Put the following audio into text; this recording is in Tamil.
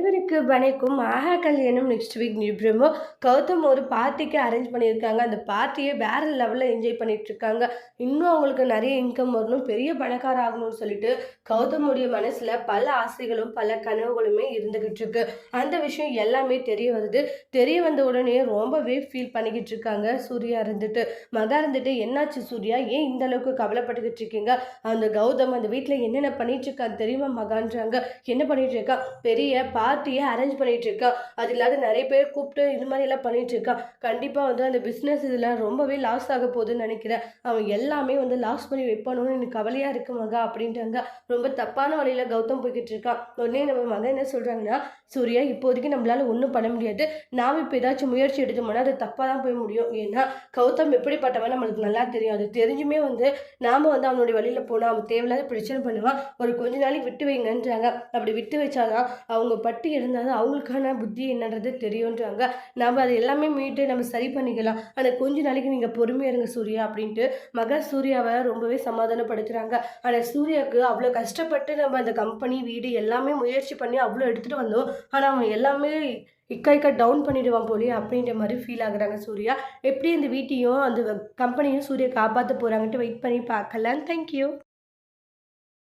இவருக்கு பனைக்கும் ஆஹா கல்யாணம் நெக்ஸ்ட் வீக் நிபுணமோ கௌதம் ஒரு பார்ட்டிக்கு அரேஞ்ச் பண்ணியிருக்காங்க. அந்த பார்ட்டியை வேறு லெவலில் என்ஜாய் பண்ணிட்டு இருக்காங்க இன்னும் அவங்களுக்கு நிறைய இன்கம் வரணும். பெரிய பணக்கார ஆகணும்னு சொல்லிட்டு கௌதமுடைய மனசில் பல ஆசைகளும் பல கனவுகளுமே இருந்துகிட்டு இருக்கு. அந்த விஷயம் எல்லாமே தெரிய வருது. தெரிய வந்த உடனே ரொம்பவே ஃபீல் பண்ணிக்கிட்டு இருக்காங்க. சூர்யா இருந்துட்டு மகா இருந்துட்டு என்னாச்சு சூர்யா? ஏன் இந்த அளவுக்கு கவலைப்பட்டுக்கிட்டு இருக்கீங்க? அந்த கௌதம் அந்த வீட்டில் என்னென்ன பண்ணிட்டு இருக்கான்னு தெரியுமா மகான்றாங்க. என்ன பண்ணிட்டு இருக்கா பெரிய பார்ட்டியை அரேஞ்ச் பண்ணிகிட்ருக்கா அது இல்லாத நிறைய பேர் கூப்பிட்டு இது மாதிரி எல்லாம் கண்டிப்பாக வந்து அந்த பிஸ்னஸ் இதில் ரொம்பவே லாஸ் ஆக போகுதுன்னு நினைக்கிறேன். அவன் எல்லாமே வந்து லாஸ் பண்ணி வைப்பானோன்னு எனக்கு கவலையாக இருக்கு மகா அப்படின்றாங்க ரொம்ப தப்பான வழியில் கௌதம் போய்கிட்டு இருக்கான். உடனே நம்ம மகன் என்ன சொல்கிறாங்கன்னா சூர்யா இப்போதைக்கு நம்மளால் ஒன்றும் பண்ண முடியாது. நாம் இப்போ ஏதாச்சும் முயற்சி எடுத்தோம்னா அது தப்பாக தான் போய் முடியும். ஏன்னா கௌதம் எப்படிப்பட்டவன் நம்மளுக்கு நல்லா தெரியும். அது தெரிஞ்சுமே வந்து நாம் வந்து அவனுடைய வழியில் போனால் அவன் தேவையில்லாத பிரச்சனை பண்ணுவான். ஒரு கொஞ்ச நாளைக்கு விட்டு வைங்கன்றாங்க. அப்படி விட்டு வச்சாதான் அவங்க பட் பட்டு இருந்தால் தான் அவங்களுக்கான புத்தி என்னன்றது தெரியுன்றாங்க நம்ம அதை எல்லாமே மீட்டு நம்ம சரி பண்ணிக்கலாம். ஆனால் கொஞ்ச நாளைக்கு நீங்கள் பொறுமையாக இருங்க சூர்யா அப்படின்ட்டு மக சூர்யாவை ரொம்பவே சமாதானப்படுத்துகிறாங்க ஆனால் சூர்யாவுக்கு அவ்வளோ கஷ்டப்பட்டு நம்ம அந்த கம்பெனி வீடு எல்லாமே முயற்சி பண்ணி அவ்வளோ எடுத்துகிட்டு வந்தோம். ஆனால் அவன் எல்லாமே இக்கா இக்கா டவுன் பண்ணிடுவான் போலியே அப்படின்ற மாதிரி ஃபீல் ஆகுறாங்க சூர்யா. எப்படி இந்த வீட்டையும் அந்த கம்பெனியும் சூர்யா காப்பாற்ற போகிறாங்கன்ட்டு வெயிட் பண்ணி பார்க்கலாம். தேங்க்யூ